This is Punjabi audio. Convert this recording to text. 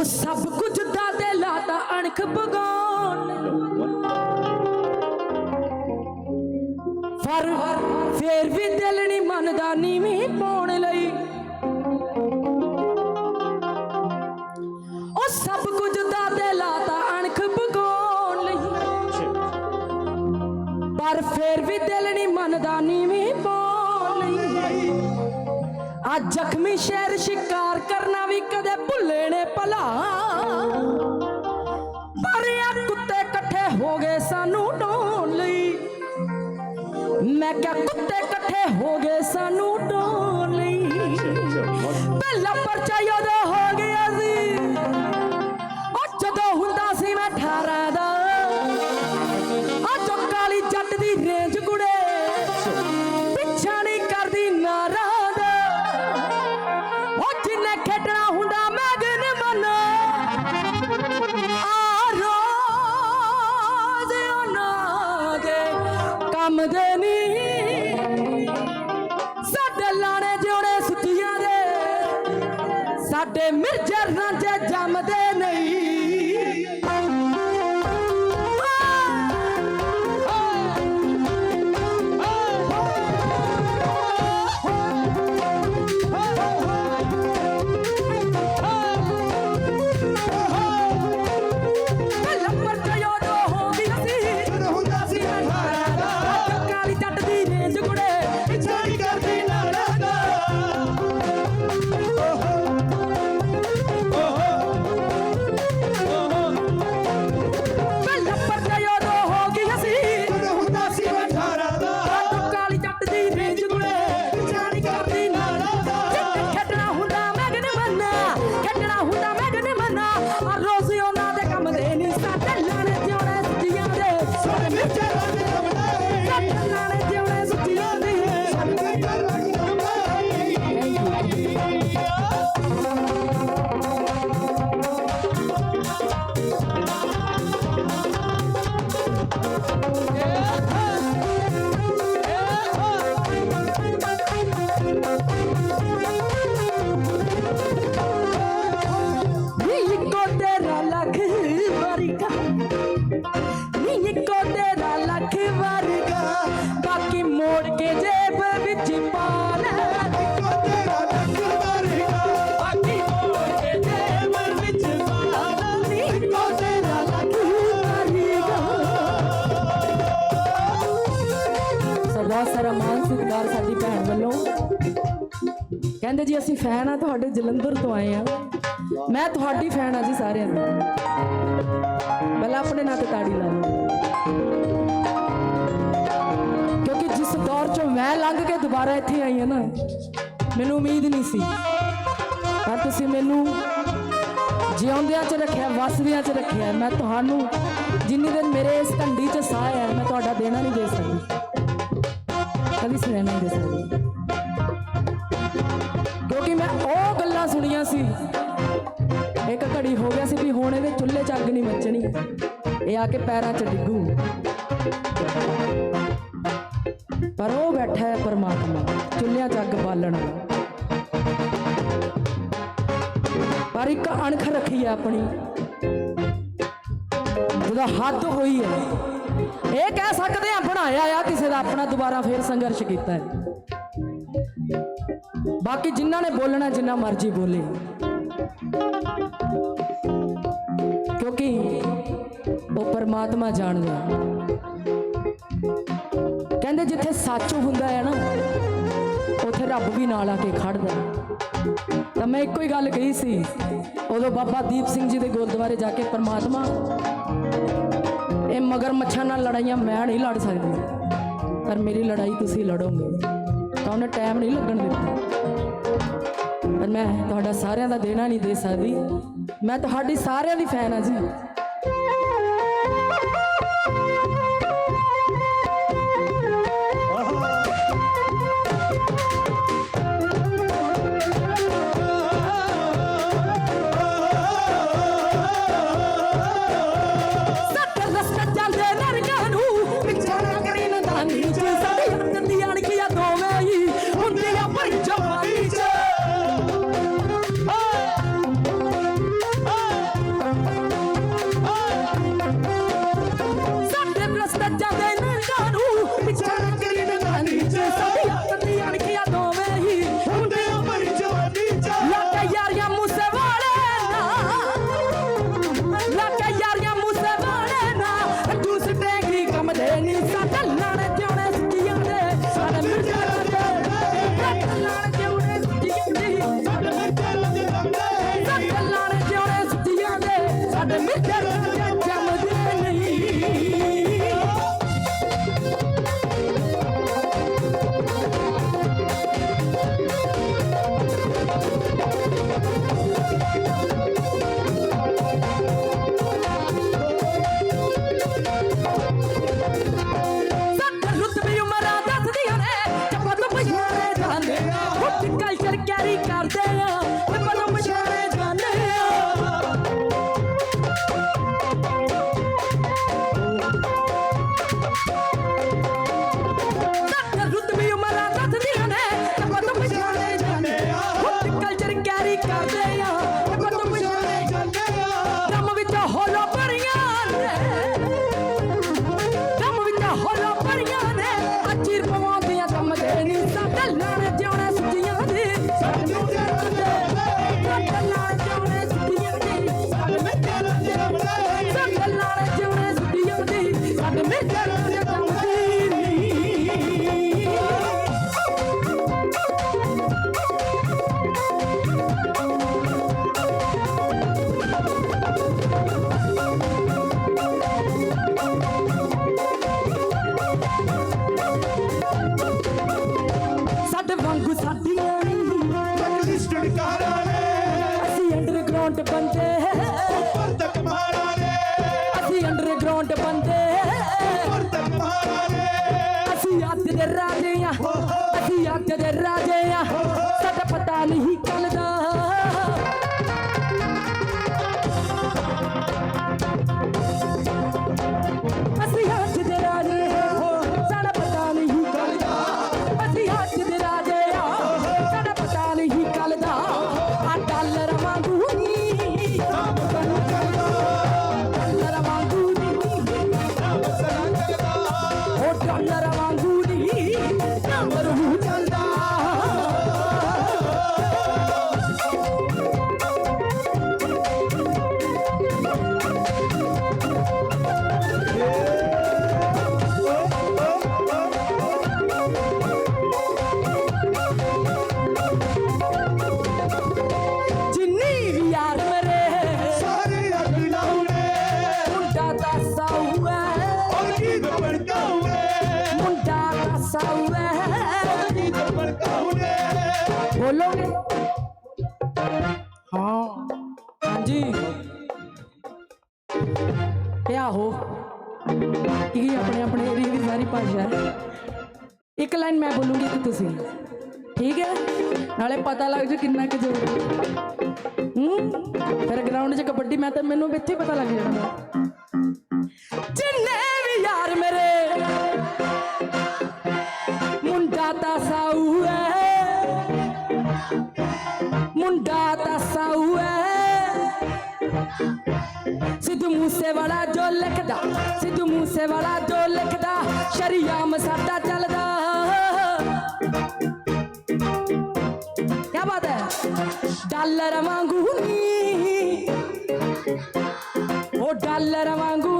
ਉਹ ਸਭ ਕੁਝ ਦਾ ਦੇ ਲਾਤਾ ਅਣਖ ਬਗਾਉਣ ਪਰ ਫੇਰ ਵੀ ਦਿਲ ਨਹੀਂ ਮੰਨਦਾ ਨੀਵੀਂ ਪਾਉਣ ਲਈ। ਉਹ ਸਭ ਕੁਝ ਦਾਦੇ ਲਾਤਾ ਅਣਖ ਬਗਾਉਣ ਲਈ। ਪਰ ਫੇਰ ਵੀ ਦਿਲ ਨਹੀਂ ਮੰਨਦਾ ਨੀਵੀਂ ਆ ਜ਼ਖਮੀ ਸ਼ੇਰ ਸ਼ਿਕਾਰ ਕਰਨਾ ਵੀ ਕਦੇ ਭੁੱਲੇ। ਨੇ ਭਲਾ ਪਰ ਕੁੱਤੇ ਇਕੱਠੇ ਹੋ ਗਏ ਸਾਨੂੰ ਢੋਣ ਲਈ। ਮੈਂ ਕਿਹਾ, ਕੁੱਤੇ ਇਕੱਠੇ ਹੋ ਗਏ ਸਾਨੂੰ ਡੋਣ ਲਈ। ਪਹਿਲਾ ਪਰਚਾ ਉਦੋਂ ਹੋ ਗਿਆ ਸੀ। ਉਹ ਜਦੋਂ ਹੁੰਦਾ ਸੀ ਮੈਂ 18 ਦਾ ਕੰਮ ਨਹੀਂ ਸਾਡੇ ਲਾਣੇ ਜੋੜੇ ਸੁੱਤੀਆਂ ਦੇ। ਸਾਡੇ ਮਿਰਜਰ ਰਾਂਝੇ ਜੰਮਦੇ। ਸਤਿਕਾਰ ਸਾਡੀ ਭੈਣ ਵੱਲੋਂ। ਕਹਿੰਦੇ ਜੀ, ਅਸੀਂ ਫੈਨ ਆ, ਤੁਹਾਡੇ ਜਲੰਧਰ ਤੋਂ ਆਏ ਆ। ਮੈਂ ਤੁਹਾਡੀ ਫੈਨ ਆ ਜੀ ਸਾਰਿਆਂ ਦੀ। ਪਹਿਲਾਂ ਆਪਣੇ ਨਾਂ ਤੇ ਤਾੜੀ ਲਾ ਲਓ। ਕਿਉਂਕਿ ਜਿਸ ਦੌਰ ਚੋਂ ਮੈਂ ਲੰਘ ਕੇ ਦੁਬਾਰਾ ਇੱਥੇ ਆਈ ਹਾਂ ਨਾ, ਮੈਨੂੰ ਉਮੀਦ ਨਹੀਂ ਸੀ। ਪਰ ਤੁਸੀਂ ਮੈਨੂੰ ਜਿਉਂਦਿਆਂ 'ਚ ਰੱਖਿਆ ਵਸਦਿਆਂ 'ਚ ਰੱਖਿਆ, ਮੈਂ ਤੁਹਾਨੂੰ ਜਿੰਨੀ ਦਿਨ ਮੇਰੇ ਇਸ ਘੰਡੀ 'ਚ ਸਾਹ ਹੈ, ਮੈਂ ਤੁਹਾਡਾ ਦੇਣਾ ਨਹੀਂ ਦੇ ਸਕਦੀ। ਕਦੀ ਸੁਣਿਆ ਨਹੀਂ ਦੇ ਸਕਦੀ ਕਿਉਂਕਿ ਮੈਂ ਉਹ ਗੱਲਾਂ ਸੁਣੀਆਂ ਸੀ। ਇੱਕ ਘੜੀ ਹੋ ਗਿਆ ਸੀ ਵੀ ਹੁਣ ਇਹਦੇ ਚੁੱਲ੍ਹੇ 'ਚ ਅੱਗ ਨਹੀਂ ਮੱਚਣੀ। ਇਹ ਆ ਕੇ ਪੈਰਾਂ 'ਚ ਡਿੱਗੂ। ਪਰ ਉਹ ਬੈਠਾ ਹੈ ਪਰਮਾਤਮਾ, ਚੁੱਲ੍ਹਿਆਂ 'ਚ ਅੱਗ ਬਾਲਣ ਪਰ ਇੱਕ ਅਣਖ ਰੱਖੀ ਹੈ ਆਪਣੀ। ਜਿਹਦਾ ਹੱਦ ਹੋਈ ਹੈ। ਇਹ ਕਹਿ ਸਕਦੇ ਆ ਬਣਾਇਆ ਆ, ਕਿਸੇ ਦਾ ਆਪਣਾ ਦੁਬਾਰਾ ਫੇਰ ਸੰਘਰਸ਼ ਕੀਤਾ ਹੈ। ਬਾਕੀ ਜਿਨ੍ਹਾਂ ਨੇ ਬੋਲਣਾ, ਜਿੰਨਾ ਮਰਜ਼ੀ ਬੋਲੇ। ਕਿਉਂਕਿ ਉਹ ਪਰਮਾਤਮਾ ਜਾਣਦਾ ਕਹਿੰਦੇ ਜਿੱਥੇ ਸੱਚ ਹੁੰਦਾ ਹੈ ਨਾ, ਉੱਥੇ ਰੱਬ ਵੀ ਨਾਲ ਆ ਕੇ ਖੜਦਾ ਤਾਂ ਮੈਂ ਇੱਕੋ ਹੀ ਗੱਲ ਕਹੀ ਸੀ, ਉਦੋਂ ਬਾਬਾ ਦੀਪ ਸਿੰਘ ਜੀ ਦੇ ਗੁਰਦੁਆਰੇ ਜਾ ਕੇ ਪਰਮਾਤਮਾ ਇਹ ਮਗਰ ਮੱਛਾਂ ਨਾਲ ਲੜਾਈਆਂ ਮੈਂ ਨਹੀਂ ਲੜ ਸਕਦੀ। ਪਰ ਮੇਰੀ ਲੜਾਈ ਤੁਸੀਂ ਲੜੋਗੇ। ਤਾਂ ਉਹਨੇ ਟਾਈਮ ਨਹੀਂ ਲੱਗਣ ਦਿੱਤਾ। ਪਰ ਮੈਂ ਤੁਹਾਡਾ ਸਾਰਿਆਂ ਦਾ ਦੇਣਾ ਨਹੀਂ ਦੇ ਸਕਦੀ। ਮੈਂ ਤੁਹਾਡੀ ਸਾਰਿਆਂ ਦੀ ਫੈਨ ਆ ਜੀ। ਸਾਡੇ ਵਾਂਗੂ ਸਾਡੀਆਂ ਨੀ ਲਿਸਟਡ ਕਾਰਾਂ ਨੇ ਅਸੀਂ ਅੰਡਰਗਰਾਉਂਡ ਬੰਦੇ। ਉੱਪਰ ਤੱਕ ਮਾਰਾ ਨੇ ਅਸੀਂ ਅੰਡਰਗਰਾਉਂਡ ਬੰਦੇ। ਉੱਪਰ ਤੱਕ ਮਾਰਾ ਨੇ ਅਸੀਂ ਅੱਗ ਦੇ ਰਾਜੇ ਆ। ਅਸੀਂ ਅੱਗ ਦੇ ਰਾਜੇ ਆ। ਸਾਡਾ ਪਤਾ ਨਹੀਂ ਕਿਆ ਇਹ ਆਪਣੇ ਆਪਣੇ ਏਰੀਏ ਦੀ ਸਾਰੀ ਭਾਸ਼ਾ ਹੈ। ਇੱਕ ਲਾਈਨ ਮੈਂ ਬੋਲੂੰਗੀ ਇੱਕ ਤੁਸੀਂ। ਠੀਕ ਹੈ? ਨਾਲੇ ਪਤਾ ਲੱਗ ਜੂ ਕਿੰਨਾ ਕੁ ਜ਼ੋਰ ਹੈ। ਹੂੰ? ਫਿਰ ਗਰਾਊਂਡ 'ਚ ਕਬੱਡੀ ਮੈਂ ਤਾਂ ਮੈਨੂੰ ਇੱਥੇ ਪਤਾ ਲੱਗ ਜਾਣਾ। ਜਿੰਨੇ ਵੀ ਯਾਰ ਮੇਰੇ, ਮੁੰਡਾ ਤਾਂ ਸਾਊ ਸਿੱਧੂ ਮੂਸੇ ਵਾਲਾ ਜੋ ਲਿਖਦਾ, ਸਿੱਧੂ ਮੂਸੇ ਵਾਲਾ ਜੋ ਲਿਖਦਾ, ਸ਼ਰੀਆਮ ਸਾਡਾ ਚੱਲਦਾ। ਕੀ ਬਾਤ ਹੈ? ਡਾਲਰ ਵਾਂਗੂ ਨੀ ਉਹ ਡਾਲਰ ਵਾਂਗੂ